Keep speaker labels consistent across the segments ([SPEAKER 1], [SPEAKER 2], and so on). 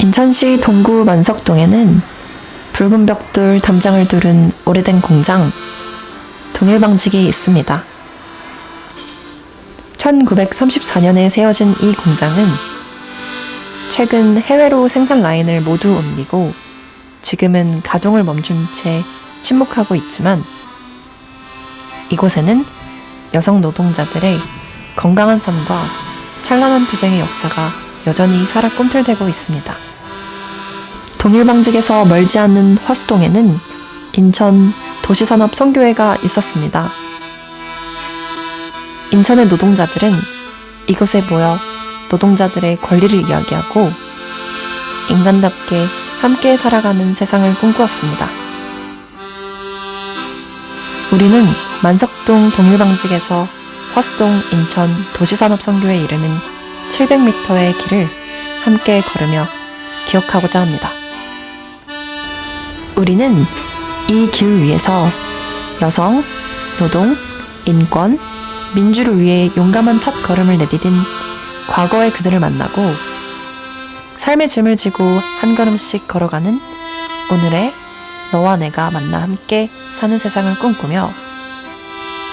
[SPEAKER 1] 인천시 동구 만석동에는 붉은 벽돌 담장을 두른 오래된 공장 동일방직이 있습니다. 1934년에 세워진 이 공장은 최근 해외로 생산 라인을 모두 옮기고 지금은 가동을 멈춘 채 침묵하고 있지만 이곳에는 여성 노동자들의 건강한 삶과 찬란한 투쟁의 역사가 여전히 살아 꿈틀대고 있습니다. 동일방직에서 멀지 않는 화수동에는 인천 도시산업 선교회가 있었습니다. 인천의 노동자들은 이곳에 모여 노동자들의 권리를 이야기하고 인간답게 함께 살아가는 세상을 꿈꾸었습니다. 우리는 만석동 동일방직에서 화수동 인천 도시산업 선교에 이르는 700m의 길을 함께 걸으며 기억하고자 합니다. 우리는 이 길 위에서 여성, 노동, 인권, 민주를 위해 용감한 첫 걸음을 내디딘 과거의 그들을 만나고 삶의 짐을 지고 한 걸음씩 걸어가는 오늘의 너와 내가 만나 함께 사는 세상을 꿈꾸며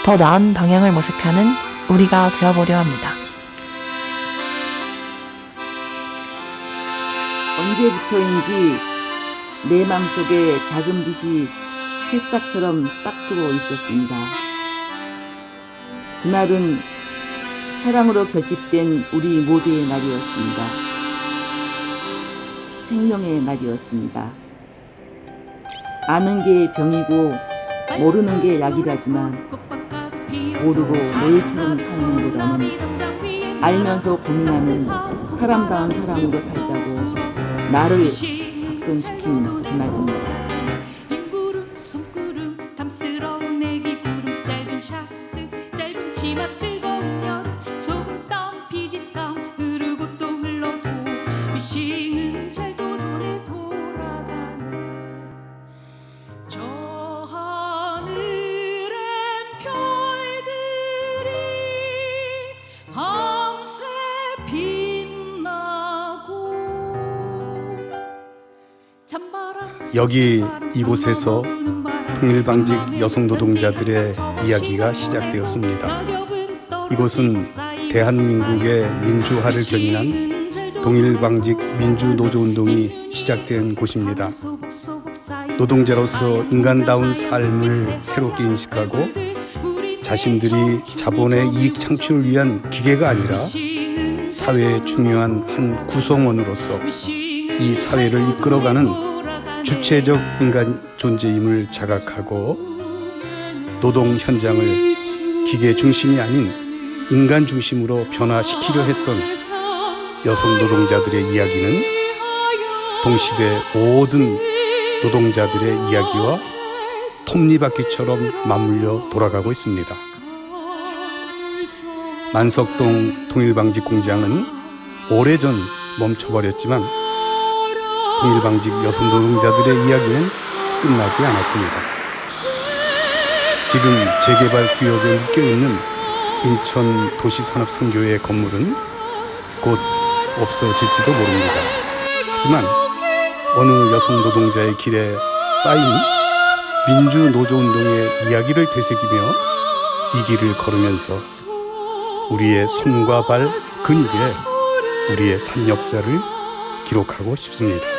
[SPEAKER 1] 더 나은 방향을 모색하는 우리가 되어보려 합니다.
[SPEAKER 2] 언제부터인지 내 맘속에 작은 빛이 새싹처럼 싹트고 있었습니다. 그날은 사랑으로 결집된 우리 모두의 날이었습니다. 생명의 날이었습니다. 아는 게 병이고 모르는 게 약이라지만 모르고 내일처럼 사는 것보다는 알면서 고민하는 사람다운 사람으로 살자고 나를 그날입니다.
[SPEAKER 3] 구름 짧은 샤스 짧은 치마 뜨
[SPEAKER 4] 여기 이곳에서 통일방직 여성 노동자들의 이야기가 시작되었습니다. 이곳은 대한민국의 민주화를 견인한 동일방직 민주노조운동이 시작된 곳입니다. 노동자로서 인간다운 삶을 새롭게 인식하고 자신들이 자본의 이익 창출을 위한 기계가 아니라 사회의 중요한 한 구성원으로서 이 사회를 이끌어가는 주체적 인간 존재임을 자각하고 노동 현장을 기계 중심이 아닌 인간 중심으로 변화시키려 했던 여성 노동자들의 이야기는 동시대 모든 노동자들의 이야기와 톱니바퀴처럼 맞물려 돌아가고 있습니다. 만석동 통일방직 공장은 오래전 멈춰버렸지만 통일방직 여성 노동자들의 이야기는 끝나지 않았습니다. 지금 재개발 구역에 묶여 있는 인천 도시산업선교회 건물은 곧 없어질지도 모릅니다. 하지만 어느 여성 노동자의 길에 쌓인 민주노조운동의 이야기를 되새기며 이 길을 걸으면서 우리의 손과 발 근육에 우리의 삶 역사를 기록하고 싶습니다.